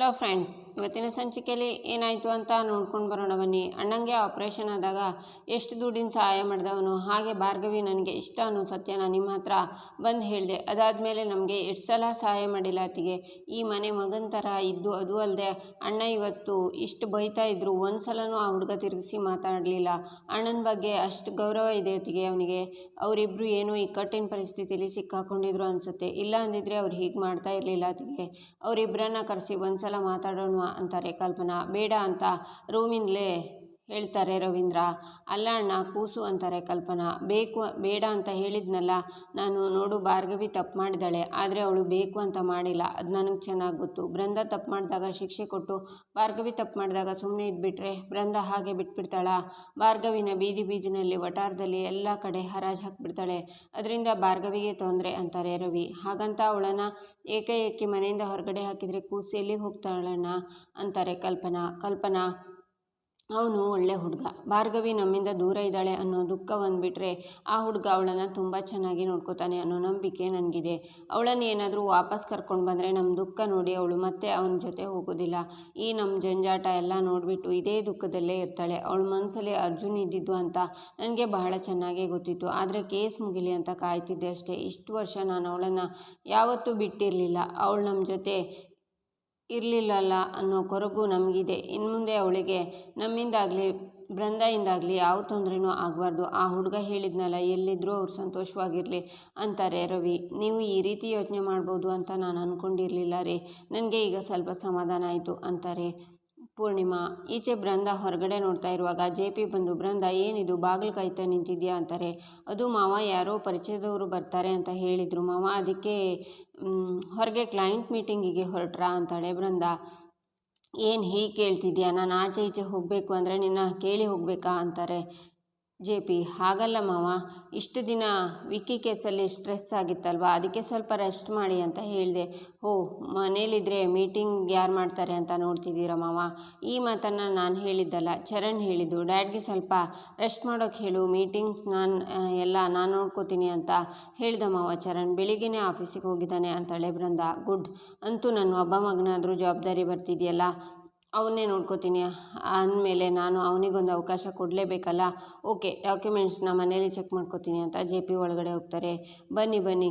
Hello friends ಇವತ್ತಿನ ಸಂಚಿಕೆಯಲ್ಲಿ ಏನಾಯಿತು ಅಂತ ನೋಡ್ಕೊಂಡು ಬರೋಣ ಬನ್ನಿ. ಅಣ್ಣಂಗೆ ಆಪ್ರೇಷನ್ ಆದಾಗ ಎಷ್ಟು ದುಡ್ಡಿನ ಸಹಾಯ ಮಾಡಿದವನು, ಹಾಗೆ ಭಾರ್ಗವಿ ನನಗೆ ಇಷ್ಟ ಅನ್ನೋ ಸತ್ಯನ ನಿಮ್ಮ ಹತ್ರ ಬಂದು ಹೇಳಿದೆ. ಅದಾದಮೇಲೆ ನಮಗೆ ಎಷ್ಟು ಸಲ ಸಹಾಯ ಮಾಡಿಲ್ಲ ಆತಿಗೆ ಈ ಮನೆ ಮಗನ ಥರ ಇದ್ದು ಅದು ಅಲ್ಲದೆ ಅಣ್ಣ ಇವತ್ತು ಇಷ್ಟು ಬೈತಾ ಇದ್ದರು ಒಂದು ಸಲನೂ ಆ ಹುಡುಗ ತಿರುಗಿಸಿ ಮಾತಾಡಲಿಲ್ಲ. ಅಣ್ಣನ ಬಗ್ಗೆ ಅಷ್ಟು ಗೌರವ ಇದೆ ಆತಿಗೆ ಅವನಿಗೆ. ಅವರಿಬ್ಬರು ಏನೋ ಇಕ್ಕಟ್ಟಿನ ಪರಿಸ್ಥಿತಿಯಲ್ಲಿ ಸಿಕ್ಕಾಕೊಂಡಿದ್ರು ಅನಿಸುತ್ತೆ. ಇಲ್ಲ ಅಂದಿದ್ರೆ ಅವ್ರು ಹೀಗೆ ಮಾಡ್ತಾ ಇರಲಿಲ್ಲ ಆತಿಗೆ ಅವರಿಬ್ಬರನ್ನ ಕರೆಸಿ ಒಂದ್ಸಲ ಮಾತಾಡೋಣ ಅಂತಾರೆ ಕಲ್ಪನಾ. ಬೇಡ ಅಂತ ರೂಮಿಂದಲೇ ಹೇಳ್ತಾರೆ ರವೀಂದ್ರ. ಅಲ್ಲ ಅಣ್ಣ, ಕೂಸು ಅಂತಾರೆ ಕಲ್ಪನಾ. ಬೇಕು, ಬೇಡ ಅಂತ ಹೇಳಿದ್ನಲ್ಲ, ನಾನು ನೋಡು ಭಾರ್ಗವಿ ತಪ್ಪು ಮಾಡಿದಾಳೆ ಆದರೆ ಅವಳು ಬೇಕು ಅಂತ ಮಾಡಿಲ್ಲ, ಅದು ನನಗೆ ಚೆನ್ನಾಗಿ ಗೊತ್ತು. ಬೃಂದ ತಪ್ಪು ಮಾಡಿದಾಗ ಶಿಕ್ಷೆ ಕೊಟ್ಟು ಭಾರ್ಗವಿ ತಪ್ಪು ಮಾಡಿದಾಗ ಸುಮ್ಮನೆ ಇದ್ಬಿಟ್ರೆ ಬೃಂದ ಹಾಗೆ ಬಿಟ್ಬಿಡ್ತಾಳ. ಭಾರ್ಗವಿನ ಬೀದಿ ಬೀದಿನಲ್ಲಿ ವಟಾರದಲ್ಲಿ ಎಲ್ಲ ಕಡೆ ಹರಾಜು ಹಾಕ್ಬಿಡ್ತಾಳೆ. ಅದರಿಂದ ಭಾರ್ಗವಿಗೆ ತೊಂದರೆ ಅಂತಾರೆ ರವಿ. ಹಾಗಂತ ಅವಳನ್ನು ಏಕೈಕಿ ಮನೆಯಿಂದ ಹೊರಗಡೆ ಹಾಕಿದರೆ ಕೂಸು ಎಲ್ಲಿಗೆ ಹೋಗ್ತಾಳಣ್ಣ? ಅಂತಾರೆ ಕಲ್ಪನಾ. ಕಲ್ಪನಾ ಅವನು ಒಳ್ಳೆ ಹುಡುಗ. ಭಾರ್ಗವಿ ನಮ್ಮಿಂದ ದೂರ ಇದ್ದಾಳೆ ಅನ್ನೋ ದುಃಖ ಬಂದುಬಿಟ್ರೆ ಆ ಹುಡುಗ ಅವಳನ್ನು ತುಂಬ ಚೆನ್ನಾಗಿ ನೋಡ್ಕೋತಾನೆ ಅನ್ನೋ ನಂಬಿಕೆ ನನಗಿದೆ. ಅವಳನ್ನು ಏನಾದರೂ ವಾಪಸ್ ಕರ್ಕೊಂಡು ಬಂದರೆ ನಮ್ಮ ದುಃಖ ನೋಡಿ ಅವಳು ಮತ್ತೆ ಅವನ ಜೊತೆ ಹೋಗೋದಿಲ್ಲ. ಈ ನಮ್ಮ ಜಂಜಾಟ ಎಲ್ಲ ನೋಡಿಬಿಟ್ಟು ಇದೇ ದುಃಖದಲ್ಲೇ ಇರ್ತಾಳೆ. ಅವಳ ಮನಸ್ಸಲ್ಲಿ ಅರ್ಜುನ್ ಇದ್ದಿದ್ದು ಅಂತ ನನಗೆ ಬಹಳ ಚೆನ್ನಾಗೇ ಗೊತ್ತಿತ್ತು. ಆದರೆ ಕೇಸ್ ಮುಗಿಲಿ ಅಂತ ಕಾಯ್ತಿದ್ದೆ ಅಷ್ಟೇ. ಇಷ್ಟು ವರ್ಷ ನಾನು ಅವಳನ್ನು ಯಾವತ್ತೂ ಬಿಟ್ಟಿರಲಿಲ್ಲ. ಅವಳು ನಮ್ಮ ಜೊತೆ ಇರಲಿಲ್ಲಲ್ಲ ಅನ್ನೋ ಕೊರಗು ನಮಗಿದೆ. ಇನ್ನು ಮುಂದೆ ಅವಳಿಗೆ ನಮ್ಮಿಂದಾಗಲಿ, ಬೃಂದಾಯಿಂದಾಗಲಿ ಯಾವ ತೊಂದರೆನೂ ಆಗಬಾರ್ದು. ಆ ಹುಡುಗ ಹೇಳಿದ್ನಲ್ಲ ಎಲ್ಲಿದ್ದರೂ ಅವ್ರು ಸಂತೋಷವಾಗಿರಲಿ ಅಂತಾರೆ ರವಿ. ನೀವು ಈ ರೀತಿ ಯೋಚನೆ ಮಾಡ್ಬೋದು ಅಂತ ನಾನು ಅಂದ್ಕೊಂಡಿರಲಿಲ್ಲ ರೀ. ನನಗೆ ಈಗ ಸ್ವಲ್ಪ ಸಮಾಧಾನ ಆಯಿತು ಅಂತಾರೆ ಪೂರ್ಣಿಮಾ, ಈಚೆ ಬೃಂದ ಹೊರಗಡೆ ನೋಡ್ತಾ ಇರುವಾಗ ಜೆ ಪಿ ಬಂದು, ಬೃಂದ, ಏನಿದು? ಬಾಗಿಲು ಕಾಯ್ತಾ ನಿಂತಿದ್ಯಾ? ಅಂತಾರೆ. ಅದು ಮಾವ, ಯಾರೋ ಪರಿಚಯದವರು ಬರ್ತಾರೆ ಅಂತ ಹೇಳಿದರು. ಮಾವ, ಅದಕ್ಕೆ ಹೊರಗೆ ಕ್ಲೈಂಟ್ ಮೀಟಿಂಗಿಗೆ ಹೊರಟ್ರಾ? ಅಂತಾಳೆ ಬೃಂದ. ಏನು, ಹೀಗೆ ಕೇಳ್ತಿದ್ಯಾ? ನಾನು ಆಚೆ ಈಚೆ ಹೋಗಬೇಕು ಅಂದರೆ ನಿನ್ನ ಕೇಳಿ ಹೋಗಬೇಕಾ? ಅಂತಾರೆ. ಜೆ ಪಿ, ಹಾಗಲ್ಲ ಮಾವ. ಇಷ್ಟು ದಿನ ವಿಕ್ಕಿ ಕೇಸಲ್ಲಿ ಸ್ಟ್ರೆಸ್ ಆಗಿತ್ತಲ್ವ? ಅದಕ್ಕೆ ಸ್ವಲ್ಪ ರೆಸ್ಟ್ ಮಾಡಿ ಅಂತ ಹೇಳಿದೆ. ಓ ಮನೇಲಿದ್ದರೆ ಮೀಟಿಂಗ್ ಯಾರು ಮಾಡ್ತಾರೆ ಅಂತ ನೋಡ್ತಿದ್ದೀರ ಮಾವ? ಈ ಮಾತನ್ನು ನಾನು ಹೇಳಿದ್ದಲ್ಲ, ಚರಣ್ ಹೇಳಿದ್ದು. ಡ್ಯಾಡ್ಗೆ ಸ್ವಲ್ಪ ರೆಸ್ಟ್ ಮಾಡೋಕ್ಕೆ ಹೇಳು ಮೀಟಿಂಗ್ ನಾನು ಎಲ್ಲ ನಾನು ನೋಡ್ಕೋತೀನಿ ಅಂತ ಹೇಳಿದ ಮಾವ ಚರಣ್. ಬೆಳಿಗ್ಗೆನೇ ಆಫೀಸಿಗೆ ಹೋಗಿದ್ದಾನೆ ಅಂತಾಳೆ ಬೃಂದ. ಗುಡ್. ಅಂತೂ ನನ್ನ ಒಬ್ಬ ಮಗನಾದರೂ ಜವಾಬ್ದಾರಿ ಬರ್ತಿದೆಯಲ್ಲ? ಅವನ್ನೇ ನೋಡ್ಕೋತೀನಿ. ಅಂದಮೇಲೆ ನಾನು ಅವನಿಗೊಂದು ಅವಕಾಶ ಕೊಡಲೇಬೇಕಲ್ಲ? ಓಕೆ, ಡಾಕ್ಯುಮೆಂಟ್ಸ್ನ ಮನೇಲಿ ಚೆಕ್ ಮಾಡ್ಕೋತೀನಿ ಅಂತ ಜೆ ಪಿ ಒಳಗಡೆ ಹೋಗ್ತಾರೆ. ಬನ್ನಿ ಬನ್ನಿ.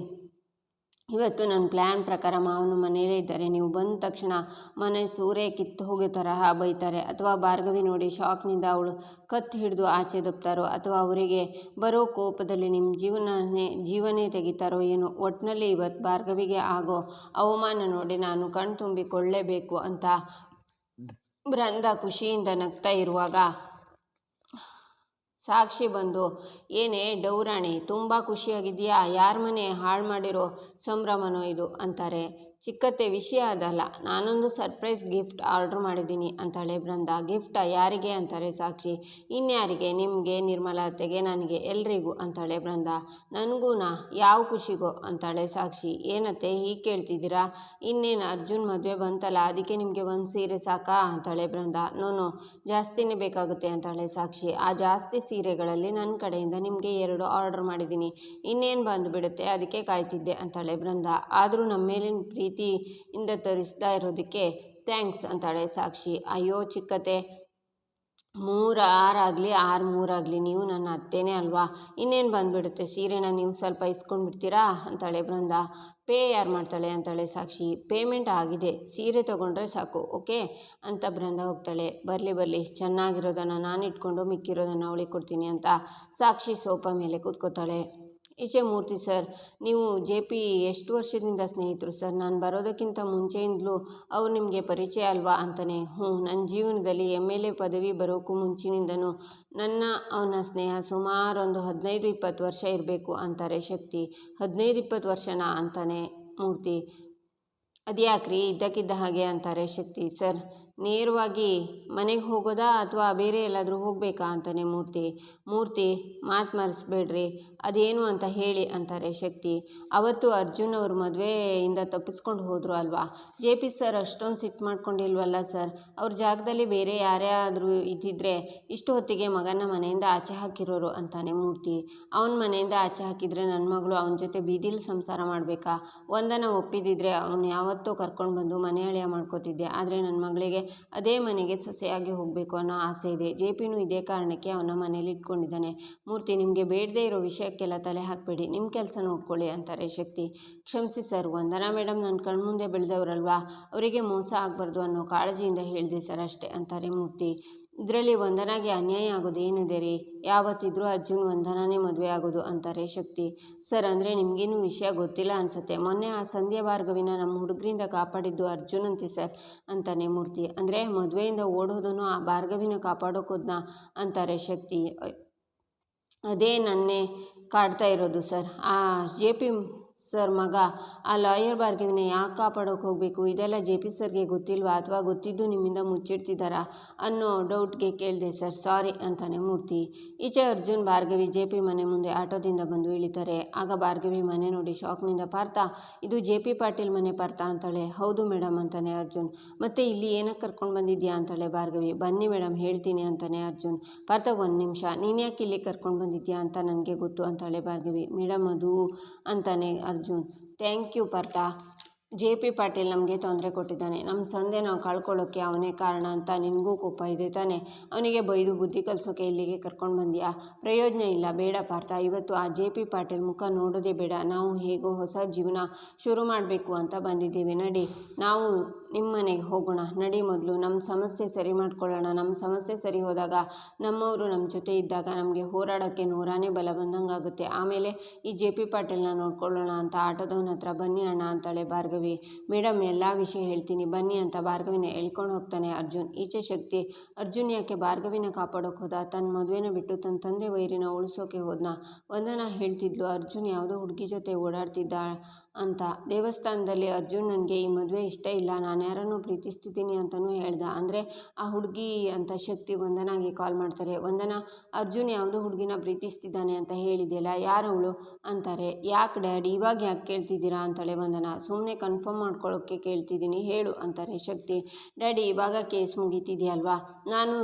ಇವತ್ತು ನನ್ನ ಪ್ಲ್ಯಾನ್ ಪ್ರಕಾರ ಮಾವನು ಮನೆಯಲ್ಲೇ ಇದ್ದಾರೆ. ನೀವು ಬಂದ ತಕ್ಷಣ ಮನೆ ಸೂರ್ಯ ಕಿತ್ತು ಹೋಗೋ ತರಹ ಬೈತಾರೆ. ಅಥವಾ ಭಾರ್ಗವಿ ನೋಡಿ ಶಾಕ್ನಿಂದ ಅವಳು ಕತ್ತು ಹಿಡಿದು ಆಚೆ ದಬ್ತಾರೋ ಅಥವಾ ಅವರಿಗೆ ಬರೋ ಕೋಪದಲ್ಲಿ ನಿಮ್ಮ ಜೀವನನೇ, ಜೀವನೇ ತೆಗಿತಾರೋ ಏನೋ? ಒಟ್ಟಿನಲ್ಲಿ ಇವತ್ತು ಭಾರ್ಗವಿಗೆ ಆಗೋ ಅವಮಾನ ನೋಡಿ ನಾನು ಕಣ್ ತುಂಬಿಕೊಳ್ಳಲೇಬೇಕು ಅಂತ ಬೃಂದ ಖುಷಿಯಿಂದ ನಗ್ತಾ ಇರುವಾಗ ಸಾಕ್ಷಿ ಬಂದು, ಏನೇ ಡೌರಾಣಿ, ತುಂಬ ಖುಷಿಯಾಗಿದೆಯಾ ಯಾರ ಮನೆ ಹಾಳು ಮಾಡಿರೋ ಸಂಭ್ರಮನೋ ಇದು? ಅಂತಾರೆ. ಚಿಕ್ಕತ್ತೆ ವಿಷಯ ಅದಲ್ಲ. ನಾನೊಂದು ಸರ್ಪ್ರೈಸ್ ಗಿಫ್ಟ್ ಆರ್ಡ್ರ್ ಮಾಡಿದ್ದೀನಿ ಅಂತಾಳೆ ಬೃಂದ. ಗಿಫ್ಟ ಯಾರಿಗೆ ಅಂತಾರೆ ಸಾಕ್ಷಿ? ಇನ್ಯಾರಿಗೆ? ನಿಮಗೆ, ನಿರ್ಮಲತೆಗೆ, ನನಗೆ, ಎಲ್ರಿಗೂ ಅಂತಾಳೆ ಬೃಂದ. ನನಗೂನಾ? ಯಾವ ಖುಷಿಗೋ? ಅಂತಾಳೆ ಸಾಕ್ಷಿ. ಏನತ್ತೆ, ಹೀಗೆ ಕೇಳ್ತಿದ್ದೀರಾ? ಇನ್ನೇನು ಅರ್ಜುನ್ ಮದುವೆ ಬಂತಲ್ಲ, ಅದಕ್ಕೆ ನಿಮಗೆ ಒಂದು ಸೀರೆ ಸಾಕಾ? ಅಂತಾಳೆ ಬೃಂದ. ನೋನು ಜಾಸ್ತಿನೇ ಬೇಕಾಗುತ್ತೆ ಅಂತಾಳೆ ಸಾಕ್ಷಿ. ಆ ಜಾಸ್ತಿ ಸೀರೆಗಳಲ್ಲಿ ನನ್ನ ಕಡೆಯಿಂದ ನಿಮಗೆ ಎರಡು ಆರ್ಡರ್ ಮಾಡಿದ್ದೀನಿ. ಇನ್ನೇನು ಬಂದುಬಿಡುತ್ತೆ, ಅದಕ್ಕೆ ಕಾಯ್ತಿದ್ದೆ, ಅಂತಾಳೆ ಬೃಂದ. ಆದರೂ ನಮ್ಮ ಮೇಲಿನ ಪ್ರೀತಿಯಿಂದ ತರಿಸ್ತಾ ಇರೋದಕ್ಕೆ ಥ್ಯಾಂಕ್ಸ್ ಅಂತಾಳೆ ಸಾಕ್ಷಿ. ಅಯ್ಯೋ ಚಿಕ್ಕತೆ ಮೂರು ಆರಾಗಲಿ ಆರು ಮೂರಾಗಲಿ ನೀವು ನನ್ನ ಅತ್ತೇನೆ ಅಲ್ವಾ? ಇನ್ನೇನು ಬಂದುಬಿಡುತ್ತೆ? ಸೀರೆನ ನೀವು ಸ್ವಲ್ಪ ಇಸ್ಕೊಂಡ್ಬಿಡ್ತೀರಾ? ಅಂತಾಳೆ ಬೃಂದ. ಪೇ ಯಾರು ಮಾಡ್ತಾಳೆ ಅಂತಾಳೆ ಸಾಕ್ಷಿ. ಪೇಮೆಂಟ್ ಆಗಿದೆ. ಸೀರೆ ತೊಗೊಂಡ್ರೆ ಸಾಕು, ಓಕೆ? ಅಂತ ಬೃಂದ ಹೋಗ್ತಾಳೆ. ಬರಲಿ ಬರಲಿ, ಚೆನ್ನಾಗಿರೋದನ್ನು ನಾನು ಇಟ್ಕೊಂಡು ಮಿಕ್ಕಿರೋದನ್ನು ಅವಳಿಗೆ ಕೊಡ್ತೀನಿ ಅಂತ ಸಾಕ್ಷಿ ಸೋಫಾ ಮೇಲೆ ಕೂತ್ಕೋತಾಳೆ. ಈಚೆ ಮೂರ್ತಿ ಸರ್. ನೀವು ಜೆ ಪಿ ಎಷ್ಟು ವರ್ಷದಿಂದ ಸ್ನೇಹಿತರು ಸರ್? ನಾನು ಬರೋದಕ್ಕಿಂತ ಮುಂಚೆಯಿಂದಲೂ ಅವ್ರು ನಿಮಗೆ ಪರಿಚಯ ಅಲ್ವಾ ಅಂತಾನೆ. ಹ್ಞೂ ನನ್ನ ಜೀವನದಲ್ಲಿ ಎಂ ಎಲ್ ಎ ಪದವಿ ಬರೋಕ್ಕೂ ಮುಂಚಿನಿಂದನೂ ನನ್ನ, ಅವನ ಸ್ನೇಹ ಸುಮಾರು ಒಂದು ಹದಿನೈದು ಇಪ್ಪತ್ತು ವರ್ಷ ಇರಬೇಕು ಅಂತಾರೆ ಶಕ್ತಿ. ಹದಿನೈದು ಇಪ್ಪತ್ತು ವರ್ಷನಾ ಅಂತಾನೆ ಮೂರ್ತಿ. ಅದ್ಯಾಕ್ರಿ? ಇದ್ದಕ್ಕಿದ್ದ ಹಾಗೆ ಅಂತಾರೆ ಶಕ್ತಿ ಸರ್. ನೇರವಾಗಿ ಮನೆಗೆ ಹೋಗೋದಾ ಅಥವಾ ಬೇರೆ ಎಲ್ಲಾದರೂ ಹೋಗಬೇಕಾ ಅಂತಾನೆ ಮೂರ್ತಿ. ಮೂರ್ತಿ, ಮಾತು ಮರೆಸ್ಬೇಡ್ರಿ. ಅದೇನು ಅಂತ ಹೇಳಿ ಅಂತಾರೆ ಶಕ್ತಿ. ಅವತ್ತು ಅರ್ಜುನ್ ಅವ್ರ ಮದುವೆಯಿಂದ ತಪ್ಪಿಸ್ಕೊಂಡು ಹೋದರು ಅಲ್ವಾ? ಜೆ ಪಿ ಸರ್ ಅಷ್ಟೊಂದು ಸಿಟ್ಟು ಮಾಡ್ಕೊಂಡಿಲ್ವಲ್ಲ ಸರ್? ಅವ್ರ ಜಾಗದಲ್ಲಿ ಬೇರೆ ಯಾರೇ ಆದರೂ ಇದ್ದಿದ್ರೆ ಇಷ್ಟು ಹೊತ್ತಿಗೆ ಮಗನ ಮನೆಯಿಂದ ಆಚೆ ಹಾಕಿರೋರು ಅಂತಾನೆ ಮೂರ್ತಿ. ಅವನ ಮನೆಯಿಂದ ಆಚೆ ಹಾಕಿದರೆ ನನ್ನ ಮಗಳು ಅವನ ಜೊತೆ ಬೀದಿಲಿ ಸಂಸಾರ ಮಾಡಬೇಕಾ? ಒಂದನ್ನು ಒಪ್ಪಿದಿದ್ರೆ ಅವನು ಯಾವತ್ತೂ ಕರ್ಕೊಂಡು ಬಂದು ಮನೆ ಅಳೆಯ ಮಾಡ್ಕೋತಿದ್ದೆ. ಆದರೆ ನನ್ನ ಮಗಳಿಗೆ ಅದೇ ಮನೆಗೆ ಸೊಸೆಯಾಗಿ ಹೋಗಬೇಕು ಅನ್ನೋ ಆಸೆ ಇದೆ. ಜೆ ಪಿನೂ ಇದೇ ಕಾರಣಕ್ಕೆ ಅವನ ಮನೇಲಿ ಇಟ್ಕೊಂಡಿದ್ದಾನೆ. ಮೂರ್ತಿ, ನಿಮಗೆ ಬೇಡದೇ ಇರೋ ವಿಷಯಕ್ಕೆಲ್ಲ ತಲೆ ಹಾಕಬೇಡಿ. ನಿಮ್ಮ ಕೆಲಸ ನೋಡ್ಕೊಳ್ಳಿ ಅಂತಾರೆ ಶಕ್ತಿ. ಕ್ಷಮಿಸಿ ಸರ್, ವಂದನಾ ಮೇಡಮ್ ನನ್ನ ಕಣ್ಮುಂದೆ ಬೆಳೆದವರಲ್ವಾ? ಅವರಿಗೆ ಮೋಸ ಆಗಬಾರ್ದು ಅನ್ನೋ ಕಾಳಜಿಯಿಂದ ಹೇಳಿದೆ ಸರ್ ಅಷ್ಟೇ ಅಂತಾರೆ ಮೂರ್ತಿ. ಇದರಲ್ಲಿ ವಂದನಾಗೆ ಅನ್ಯಾಯ ಆಗೋದು ಏನಿದೆ ರೀ? ಯಾವತ್ತಿದ್ರೂ ಅರ್ಜುನ್ ವಂದನಾನೇ ಮದುವೆ ಆಗೋದು ಅಂತಾರೆ ಶಕ್ತಿ. ಸರ್, ಅಂದರೆ ನಿಮಗೇನು ವಿಷಯ ಗೊತ್ತಿಲ್ಲ ಅನ್ಸುತ್ತೆ. ಮೊನ್ನೆ ಆ ಸಂಧ್ಯಾ ಭಾರ್ಗವಿನ ನಮ್ಮ ಹುಡುಗರಿಂದ ಕಾಪಾಡಿದ್ದು ಅರ್ಜುನ್ ಅಂತೆ ಸರ್ ಅಂತಾನೆ ಮೂರ್ತಿ. ಅಂದರೆ ಮದುವೆಯಿಂದ ಓಡೋದನ್ನು ಆ ಭಾರ್ಗವಿನ ಕಾಪಾಡೋಕೋದ್ನ ಅಂತಾರೆ ಶಕ್ತಿ. ಅದೇ ನನ್ನೇ ಕಾಡ್ತಾ ಇರೋದು ಸರ್. ಜೆ ಪಿ ಸರ್, ಮಗ, ಆ ಲಾಯರ್ ಭಾರ್ಗವಿನ ಯಾಕೆ ಕಾಪಾಡೋಕೆ ಹೋಗಬೇಕು? ಇದೆಲ್ಲ ಜೆ ಪಿ ಸರ್ಗೆ ಗೊತ್ತಿಲ್ವಾ ಅಥವಾ ಗೊತ್ತಿದ್ದು ನಿಮ್ಮಿಂದ ಮುಚ್ಚಿಡ್ತಿದ್ದಾರಾ ಅನ್ನೋ ಡೌಟ್ಗೆ ಕೇಳಿದೆ ಸರ್, ಸಾರಿ ಅಂತಾನೆ ಮೂರ್ತಿ. ಈಚೆ ಅರ್ಜುನ್, ಭಾರ್ಗವಿ, ಜೆ ಪಿ ಮನೆ ಮುಂದೆ ಆಟೋದಿಂದ ಬಂದು ಇಳಿತಾರೆ. ಆಗ ಭಾರ್ಗವಿ ಮನೆ ನೋಡಿ ಶಾಕ್ನಿಂದ, ಪಾರ್ಥ, ಇದು ಜೆ ಪಿ ಪಾಟೀಲ್ ಮನೆ ಪಾರ್ಥ ಅಂತಾಳೆ. ಹೌದು ಮೇಡಮ್ ಅಂತಾನೆ ಅರ್ಜುನ್. ಮತ್ತೆ ಇಲ್ಲಿ ಏನಕ್ಕೆ ಕರ್ಕೊಂಡು ಬಂದಿದ್ಯಾ ಅಂತಾಳೆ ಭಾರ್ಗವಿ. ಬನ್ನಿ ಮೇಡಮ್ ಹೇಳ್ತೀನಿ ಅಂತಾನೆ ಅರ್ಜುನ್. ಪಾರ್ಥ, ಒಂದು ನಿಮಿಷ. ನೀನು ಯಾಕೆ ಇಲ್ಲಿ ಕರ್ಕೊಂಡು ಬಂದಿದ್ಯಾ ಅಂತ ನನಗೆ ಗೊತ್ತು ಅಂತಾಳೆ ಭಾರ್ಗವಿ. ಮೇಡಮ್ ಅದು ಅಂತಾನೆ Arjun. Thank you Partha J P Patil ನಮಗೆ ತೊಂದರೆ ಕೊಟ್ಟಿದ್ದಾನೆ. ನಮ್ಮ ಸಂದೆ ನಾವು ಕಳ್ಕೊಳ್ಳೋಕ್ಕೆ ಅವನೇ ಕಾರಣ ಅಂತ ನಿನಗೂ ಕೋಪ ಇದೆ ತಾನೆ. ಅವನಿಗೆ ಬೈದು ಬುದ್ಧಿ ಕಲಿಸೋಕೆ ಇಲ್ಲಿಗೆ ಕರ್ಕೊಂಡು ಬಂದಿಯಾ? ಪ್ರಯೋಜನ ಇಲ್ಲ. ಬೇಡ ಪಾರ್ಥ. ಇವತ್ತು ಆ ಜೆ ಪಿ ಪಾಟೀಲ್ ಮುಖ ನೋಡೋದೇ ಬೇಡ. ನಾವು ಹೇಗೋ ಹೊಸ ಜೀವನ ಶುರು ಮಾಡಬೇಕು ಅಂತ ಬಂದಿದ್ದೀವಿ ನಡಿ. ನಾವು ನಿಮ್ಮ ಮನೆಗೆ ಹೋಗೋಣ. ನಡಿ ಮೊದಲು ನಮ್ಮ ಸಮಸ್ಯೆ ಸರಿ ಮಾಡ್ಕೊಳ್ಳೋಣ. ನಮ್ಮ ಸಮಸ್ಯೆ ಸರಿ ಹೋದಾಗ ನಮ್ಮವರು ನಮ್ಮ ಜೊತೆ ಇದ್ದಾಗ ನಮಗೆ ಹೋರಾಡೋಕ್ಕೆ ನೂರಾನೇ ಬಲ ಬಂದಂಗೆ ಆಗುತ್ತೆ ಆಮೇಲೆ ಈ ಜೆ ಪಿ ಪಾಟೀಲ್ನ ನೋಡ್ಕೊಳ್ಳೋಣ ಅಂತ, ಆಟೋದವನ ಹತ್ರ ಬನ್ನಿ ಅಣ್ಣ ಅಂತಾಳೆ ಭಾರ್ಗವಿ. ಮೇಡಮ್, ಎಲ್ಲ ವಿಷಯ ಹೇಳ್ತೀನಿ. ಬನ್ನಿ ಅಂತ ಭಾರ್ಗವಿನ ಎಳ್ಕೊಂಡು ಹೋಗ್ತಾನೆ ಅರ್ಜುನ್. ಈಚೆ ಶಕ್ತಿ, ಅರ್ಜುನ್ ಯಾಕೆ ಭಾರ್ಗವಿನ ಕಾಪಾಡೋಕೆ ಹೋದ? ತನ್ನ ಮದುವೆನ ಬಿಟ್ಟು ತನ್ನ ತಂದೆ ವೈರಿನ ಉಳಿಸೋಕೆ ಹೋದ್ನ? ಒಂದನ ಹೇಳ್ತಿದ್ಲು. ಅರ್ಜುನ್ ಯಾವುದೋ ಹುಡುಗಿ ಜೊತೆ ಓಡಾಡ್ತಿದ್ದ. ಅಂತ. ದೇವಸ್ಥಾನದಲ್ಲಿ ಅರ್ಜುನ್ ನನಗೆ ಈ ಮದುವೆ ಇಷ್ಟ ಇಲ್ಲ. ನಾನು ಯಾರನ್ನು ಪ್ರೀತಿಸ್ತಿದ್ದೀನಿ ಅಂತಲೂ ಹೇಳ್ದ. ಅಂದರೆ ಆ ಹುಡುಗಿ ಅಂತ ಶಕ್ತಿ ವಂದನಾಗೆ ಕಾಲ್ ಮಾಡ್ತಾರೆ. ವಂದನ, ಅರ್ಜುನ್ ಯಾವುದೋ ಹುಡುಗಿನ ಪ್ರೀತಿಸ್ತಿದ್ದಾನೆ ಅಂತ ಹೇಳಿದೆಯಲ್ಲ, ಯಾರವಳು? ಅಂತಾರೆ. ಯಾಕೆ ಡ್ಯಾಡಿ, ಇವಾಗ ಯಾಕೆ ಕೇಳ್ತಿದ್ದೀರಾ? ಅಂತಾಳೆ ವಂದನ. ಸುಮ್ಮನೆ ಕನ್ಫರ್ಮ್ ಮಾಡ್ಕೊಳ್ಳೋಕ್ಕೆ ಕೇಳ್ತಿದ್ದೀನಿ, ಹೇಳು, ಅಂತಾರೆ ಶಕ್ತಿ. ಡ್ಯಾಡಿ, ಇವಾಗ ಕೇಸ್ ಮುಗೀತಿದೆಯಲ್ವಾ? ನಾನು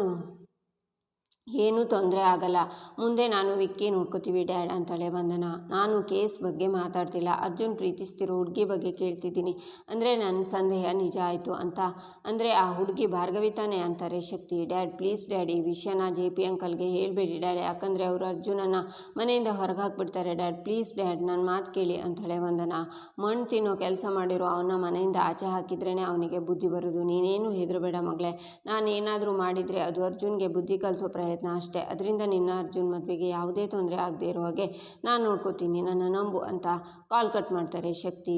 ಏನೂ ತೊಂದರೆ ಆಗಲ್ಲ. ಮುಂದೆ ನಾನು ವಿಕ್ಕಿ ನೋಡ್ಕೋತೀವಿ ಡ್ಯಾಡ್ ಅಂತಾಳೆ ವಂದನಾ ನಾನು ಕೇಸ್ ಬಗ್ಗೆ ಮಾತಾಡ್ತಿಲ್ಲ. ಅರ್ಜುನ್ ಪ್ರೀತಿಸ್ತಿರೋ ಹುಡುಗಿ ಬಗ್ಗೆ ಕೇಳ್ತಿದ್ದೀನಿ. ಅಂದರೆ ನನ್ನ ಸಂದೇಹ ನಿಜ ಆಯಿತು ಅಂತ. ಅಂದರೆ ಆ ಹುಡುಗಿ ಭಾರ್ಗವಿ ತಾನೆ ಅಂತಾರೆ ಶಕ್ತಿ. ಡ್ಯಾಡ್, ಪ್ಲೀಸ್ ಡ್ಯಾಡಿ ವಿಷಯನ ಜೆ ಪಿ ಅಂಕಲ್ಗೆ ಹೇಳಬೇಡಿ ಡ್ಯಾಡ್. ಯಾಕಂದರೆ ಅವರು ಅರ್ಜುನನ ಮನೆಯಿಂದ ಹೊರಗೆ ಹಾಕ್ಬಿಡ್ತಾರೆ ಡ್ಯಾಡ್. ಪ್ಲೀಸ್ ಡ್ಯಾಡ್ ನನ್ನ ಮಾತು ಕೇಳಿ ಅಂತಾಳೆ ವಂದನಾ ಮಣ್ಣು ತಿನ್ನೋ ಕೆಲಸ ಮಾಡಿರೋ ಅವನ ಮನೆಯಿಂದ ಆಚೆ ಹಾಕಿದ್ರೇ ಅವನಿಗೆ ಬುದ್ಧಿ ಬರೋದು. ನೀನೇನು ಹೆದರಬೇಡ ಮಗಳೇ. ನಾನು ಏನಾದರೂ ಮಾಡಿದರೆ ಅದು ಅರ್ಜುನ್ಗೆ ಬುದ್ಧಿ ಕಲಿಸೋ ಪ್ರಯತ್ನ ಅಷ್ಟೇ. ಅದರಿಂದ ನಿನ್ನ ಅರ್ಜುನ್ ಮದುವೆಗೆ ಯಾವುದೇ ತೊಂದರೆ ಆಗದೆ ಇರೋ ಹಾಗೆ ನಾನು ನೋಡ್ಕೋತೀನಿ ನನ್ನ ನಂಬು ಅಂತ ಕಾಲ್ ಕಟ್ ಮಾಡ್ತಾರೆ ಶಕ್ತಿ.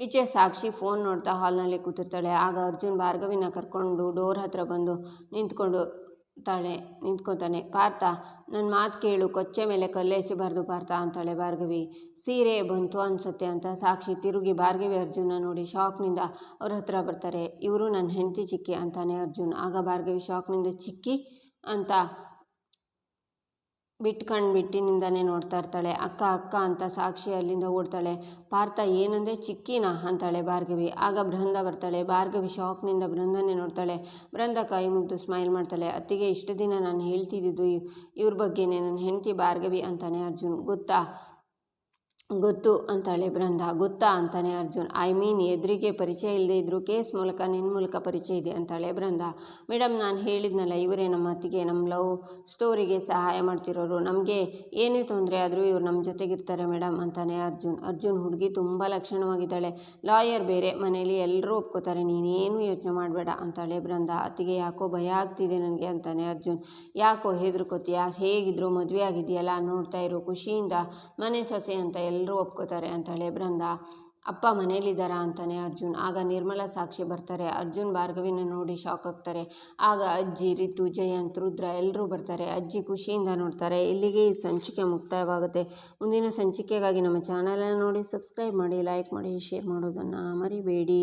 ಈಚೆ ಸಾಕ್ಷಿ ಫೋನ್ ನೋಡ್ತಾ ಹಾಲ್ನಲ್ಲಿ ಕೂತಿರ್ತಾಳೆ. ಆಗ ಅರ್ಜುನ್ ಭಾರ್ಗವಿನ ಕರ್ಕೊಂಡು ಡೋರ್ ಹತ್ರ ಬಂದು ನಿಂತ್ಕೊಂಡು ತಾಳೆ, ನಿಂತ್ಕೊತಾನೆ. ಪಾರ್ಥ ನನ್ನ ಮಾತು ಕೇಳು, ಕೊಚ್ಚೆ ಮೇಲೆ ಕಲ್ಲೇಸಿಬಾರ್ದು ಪಾರ್ಥ ಅಂತಾಳೆ ಭಾರ್ಗವಿ. ಸೀರೆ ಬಂತು ಅನಿಸುತ್ತೆ ಅಂತ ಸಾಕ್ಷಿ ತಿರುಗಿ ಭಾರ್ಗವಿ ಅರ್ಜುನ ನೋಡಿ ಶಾಕ್ನಿಂದ ಅವ್ರ ಹತ್ರ ಬರ್ತಾರೆ. ಇವರು ನನ್ನ ಹೆಂಡತಿ ಚಿಕ್ಕಿ ಅಂತಾನೆ ಅರ್ಜುನ್. ಆಗ ಭಾರ್ಗವಿ ಶಾಕ್ನಿಂದ ಚಿಕ್ಕಿ ಅಂತ ಬಿಟ್ಕಂಡು ಬಿಟ್ಟಿನಿಂದನೇ ನೋಡ್ತಾ ಇರ್ತಾಳೆ. ಅಕ್ಕ ಅಕ್ಕ ಅಂತ ಸಾಕ್ಷಿ ಅಲ್ಲಿಂದ ಓಡ್ತಾಳೆ. ಪಾರ್ಥ ಏನಂದರೆ ಚಿಕ್ಕಿನ? ಅಂತಾಳೆ ಭಾರ್ಗವಿ. ಆಗ ಬೃಂದ ಬರ್ತಾಳೆ. ಭಾರ್ಗವಿ ಶಾಕ್ನಿಂದ ಬೃಂದನೇ ನೋಡ್ತಾಳೆ. ಬೃಂದ ಕೈ ಮುಗ್ದು ಸ್ಮೈಲ್ ಮಾಡ್ತಾಳೆ. ಅತ್ತಿಗೆ ಇಷ್ಟು ದಿನ ನಾನು ಹೇಳ್ತಿದ್ದಿದ್ದು ಇವ್ರ ಬಗ್ಗೆನೇ. ನನ್ನ ಹೆಂಡತಿ ಭಾರ್ಗವಿ ಅಂತಾನೆ ಅರ್ಜುನ್. ಗೊತ್ತಾ? ಗೊತ್ತು ಅಂತಾಳೆ ಬೃಂದ. ಗೊತ್ತಾ ಅಂತಾನೆ ಅರ್ಜುನ್. ಐ ಮೀನ್ ಎದುರಿಗೆ ಪರಿಚಯ ಇಲ್ಲದೆ ಇದ್ದರೂ ಕೇಸ್ ಮೂಲಕ ನಿನ್ನ ಮೂಲಕ ಪರಿಚಯ ಇದೆ ಅಂತಾಳೆ ಬೃಂದ. ಮೇಡಮ್ ನಾನು ಹೇಳಿದ್ನಲ್ಲ, ಇವರೇ ನಮ್ಮ ಅತ್ತಿಗೆ ನಮ್ಮ ಲವ್ ಸ್ಟೋರಿಗೆ ಸಹಾಯ ಮಾಡ್ತಿರೋರು. ನಮಗೆ ಏನೇ ತೊಂದರೆ ಆದರೂ ಇವರು ನಮ್ಮ ಜೊತೆಗಿರ್ತಾರೆ ಮೇಡಮ್ ಅಂತಾನೆ ಅರ್ಜುನ್. ಅರ್ಜುನ್ ಹುಡುಗಿ ತುಂಬ ಲಕ್ಷಣವಾಗಿದ್ದಾಳೆ. ಲಾಯರ್ ಬೇರೆ, ಮನೇಲಿ ಎಲ್ಲರೂ ಒಪ್ಕೋತಾರೆ. ನೀನೇನು ಯೋಚನೆ ಮಾಡಬೇಡ ಅಂತಾಳೆ ಬೃಂದ. ಅತ್ತಿಗೆ ಯಾಕೋ ಭಯ ಆಗ್ತಿದೆ ನನಗೆ ಅಂತಾನೆ ಅರ್ಜುನ್. ಯಾಕೋ ಹೆದರ್ಕೋತೀಯಾ? ಹೇಗಿದ್ರು ಮದುವೆ ಆಗಿದೆಯಲ್ಲ? ನೋಡ್ತಾ ಇರೋ. ಖುಷಿಯಿಂದ ಮನೆ ಸೊಸೆ ಅಂತ ಎಲ್ಲರೂ ಒಪ್ಕೋತಾರೆ ಹೇಳಿ ಬೃಂದ ಅಪ್ಪ ಮನೇಲಿದ್ದಾರಾ ಅಂತಾನೆ ಅರ್ಜುನ್. ಆಗ ನಿರ್ಮಲಾ ಸಾಕ್ಷಿ ಬರ್ತಾರೆ. ಅರ್ಜುನ್, ಭಾರ್ಗವಿನ ನೋಡಿ ಶಾಕ್ ಆಗ್ತಾರೆ. ಆಗ ಅಜ್ಜಿ, ರಿತು, ಜಯಂತ್, ರುದ್ರ ಎಲ್ಲರೂ ಬರ್ತಾರೆ. ಅಜ್ಜಿ ಖುಷಿಯಿಂದ ನೋಡ್ತಾರೆ. ಇಲ್ಲಿಗೆ ಈ ಸಂಚಿಕೆ ಮುಕ್ತಾಯವಾಗುತ್ತೆ. ಮುಂದಿನ ಸಂಚಿಕೆಗಾಗಿ ನಮ್ಮ ಚಾನಲನ್ನು ನೋಡಿ ಸಬ್ಸ್ಕ್ರೈಬ್ ಮಾಡಿ ಲೈಕ್ ಮಾಡಿ ಶೇರ್ ಮಾಡೋದನ್ನು ಮರಿಬೇಡಿ.